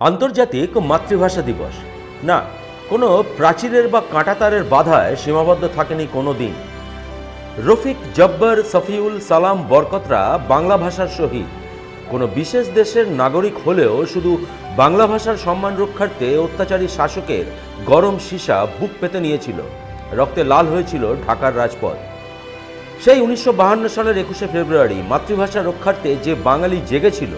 আন্তর্জাতিক মাতৃভাষা দিবস। না, কোনো প্রাচীরের বা কাঁটাতারের বাধায় সীমাবদ্ধ থাকেনি কোনো দিন। রফিক জব্বর সফিউল সালাম বরকতরা বাংলা ভাষার শহীদ কোনো বিশেষ দেশের নাগরিক হলেও শুধু বাংলা ভাষার সম্মান রক্ষার্থে অত্যাচারী শাসকের গরম সীসা বুক পেতে নিয়েছিল। রক্তে লাল হয়েছিল ঢাকার রাজপথ। সেই উনিশশো সালের একুশে ফেব্রুয়ারি মাতৃভাষা রক্ষার্থে যে বাঙালি জেগেছিল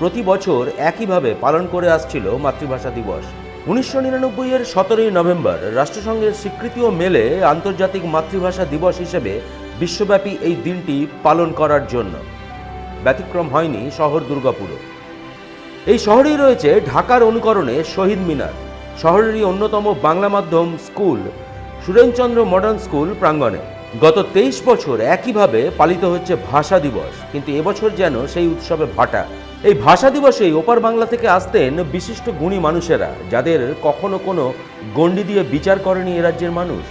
প্রতি বছর একইভাবে পালন করে আসছিল মাতৃভাষা দিবস। উনিশশো নিরানব্বই এর সতেরোই নভেম্বর রাষ্ট্রসংঘের স্বীকৃতিও মেলে আন্তর্জাতিক মাতৃভাষা দিবস হিসেবে বিশ্বব্যাপী এই দিনটি পালন করার জন্য। ব্যতিক্রম হয়নি শহর দুর্গাপুরও। এই শহরেই রয়েছে ঢাকার অনুকরণে শহীদ মিনার, শহরেরই অন্যতম বাংলা মাধ্যম স্কুল, সুরেনচন্দ্র মডার্ন স্কুল প্রাঙ্গণে। গত তেইশ বছর একইভাবে পালিত হচ্ছে ভাষা দিবস, কিন্তু এবছর যেন সেই উৎসবে ভাটা। এই ভাষা দিবসেই ওপার বাংলা থেকে আসতেন বিশিষ্ট গুণী মানুষেরা, যাদের কখনো কোনো গণ্ডি দিয়ে বিচার করেনি এ রাজ্যের মানুষ।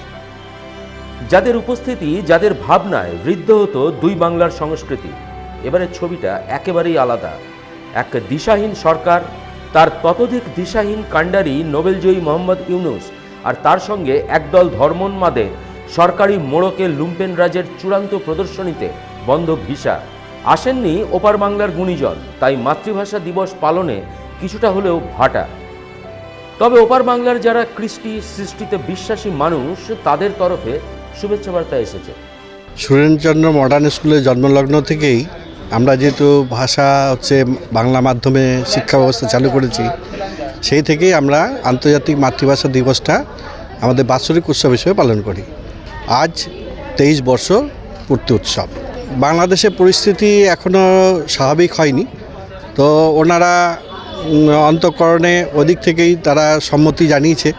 যাদের উপস্থিতি, যাদের ভাবনায় বৃদ্ধ হতো দুই বাংলার সংস্কৃতি। এবারের ছবিটা একেবারেই আলাদা। এক দিশাহীন সরকার, তার ততোধিক দিশাহীন কাণ্ডারি নোবেলজয়ী মোহাম্মদ ইউনুস আর তার সঙ্গে একদল ধর্মোন্মাদের সরকারি মোড়কে লুম্পেন রাজের চূড়ান্ত প্রদর্শনীতে বন্ধ ভিসা। আসেননি ওপার বাংলার গুণীজন, তাই মাতৃভাষা দিবস পালনে কিছুটা হলেও ভাটা। তবে ওপার বাংলার যারা কৃষ্টি সৃষ্টিতে বিশ্বাসী মানুষ, তাদের তরফে শুভেচ্ছা বার্তা এসেছে। সুরেনচন্দ্র মডার্ন স্কুলে জন্মলগ্ন থেকেই আমরা যেহেতু ভাষা হচ্ছে বাংলা মাধ্যমে শিক্ষা ব্যবস্থা চালু করেছি, সেই থেকেই আমরা আন্তর্জাতিক মাতৃভাষা দিবসটা আমাদের বাৎসরিক উৎসব হিসেবে পালন করি। আজ তেইশ বর্ষ পূর্তি উৎসব। বাংলাদেশের পরিস্থিতি এখনও স্বাভাবিক হয়নি। তো ওনারা অন্তঃকরণে ওদিক থেকেই তারা সম্মতি জানিয়েছে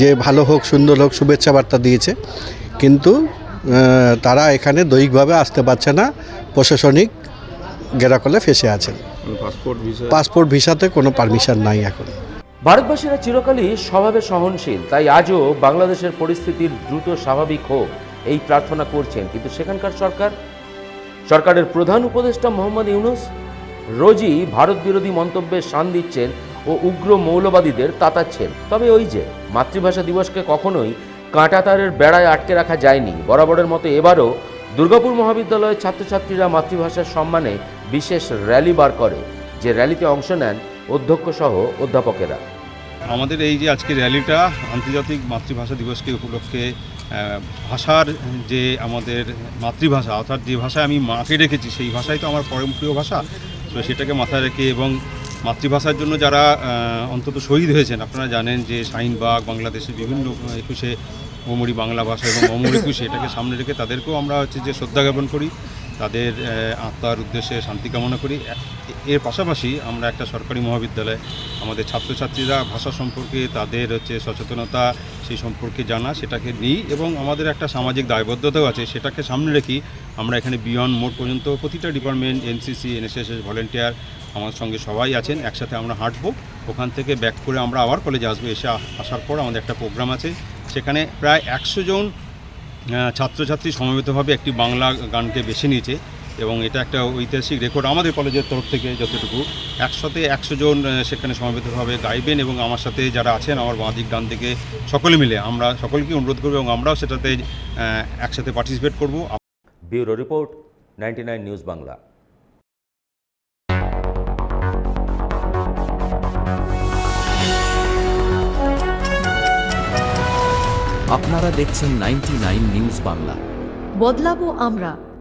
যে ভালো হোক সুন্দর হোক শুভেচ্ছা বার্তা দিয়েছে। কিন্তু তারা এখানে দৈহিকভাবে আসতে পারছে না। প্রশাসনিক গেরাকলে ফেসে আছেন পাসপোর্ট ভিসাতে কোনো পারমিশন নাই এখন। ভারতবাসীরা চিরকালই স্বভাবে সহনশীল তাই আজও বাংলাদেশের পরিস্থিতির দ্রুত স্বাভাবিক হোক এই প্রার্থনা করছেন। কিন্তু সেখানকার সরকার সরকারের প্রধান উপদেষ্টা মোহাম্মদ ইউনুস, রোজই ভারত বিরোধী মন্তব্যে শান দিচ্ছেন ও উগ্র মৌলবাদীদের তাতাচ্ছেন। তবে ওই যে, মাতৃভাষা দিবসকে কখনোই কাঁটাতারের বেড়ায় আটকে রাখা যায়নি। বরাবরের মতো এবারও দুর্গাপুর মহাবিদ্যালয়ের ছাত্রছাত্রীরা মাতৃভাষার সম্মানে বিশেষ র্যালি বার করে, যে র্যালিতে অংশ নেন অধ্যক্ষ সহ অধ্যাপকেরা। আমাদের এই যে আজকে র্যালিটা আন্তর্জাতিক মাতৃভাষা দিবসকে উপলক্ষে ভাষার যে আমাদের মাতৃভাষা, অর্থাৎ যে ভাষায় আমি মাকে রেখেছি, সেই ভাষাই তো আমার পরম প্রিয় ভাষা। তো সেটাকে মাথায় রেখে এবং মাতৃভাষার জন্য যারা অন্তত শহীদ হয়েছেন, আপনারা জানেন যে শাহিনবাগ, বাংলাদেশের বিভিন্ন একুশে মমরি বাংলা ভাষা এবং অমর একুশে এটাকে সামনে রেখে তাদেরকেও আমরা হচ্ছে যে শ্রদ্ধা জ্ঞাপন করি, তাদের আত্মার উদ্দেশ্যে শান্তি কামনা করি। এর পাশাপাশি আমরা একটা সরকারি মহাবিদ্যালয় আমাদের ছাত্রছাত্রীরা ভাষা সম্পর্কে তাদের হচ্ছে সচেতনতা সেই সম্পর্কে জানা, সেটাকে নিই এবং আমাদের একটা সামাজিক দায়বদ্ধতাও আছে, সেটাকে সামনে রেখি আমরা এখানে বিয়ন্ড মোড় পর্যন্ত প্রতিটা ডিপার্টমেন্ট, এনসিসি, এনএসএস ভলেন্টিয়ার আমার সঙ্গে সবাই আছেন, একসাথে আমরা হাঁটবো, ওখান থেকে ব্যাক করে আমরা আবার কলেজে আসব, এসে আসার পর আমাদের একটা প্রোগ্রাম আছে, সেখানে প্রায় একশো জন ছাত্রছাত্রী সমবেতভাবে একটি বাংলা গানকে বেছে নিয়েছে এবং এটা একটা ঐতিহাসিক রেকর্ড আমাদের কলেজের তরফ থেকে যতটুকু। একসাথে একশো জন সেখানে সমবেতভাবে গাইবেন এবং আমার সাথে যারা আছেন আমার বাঁদিক ডান থেকে সকলে মিলে আমরা সকলকে অনুরোধ করব এবং আমরাও সেটাতে একসাথে পার্টিসিপেট করব। Bureau report ninety news Bangla. আপনারা দেখছেন নাইনটি নিউজ বাংলা। বদলাবো আমরা।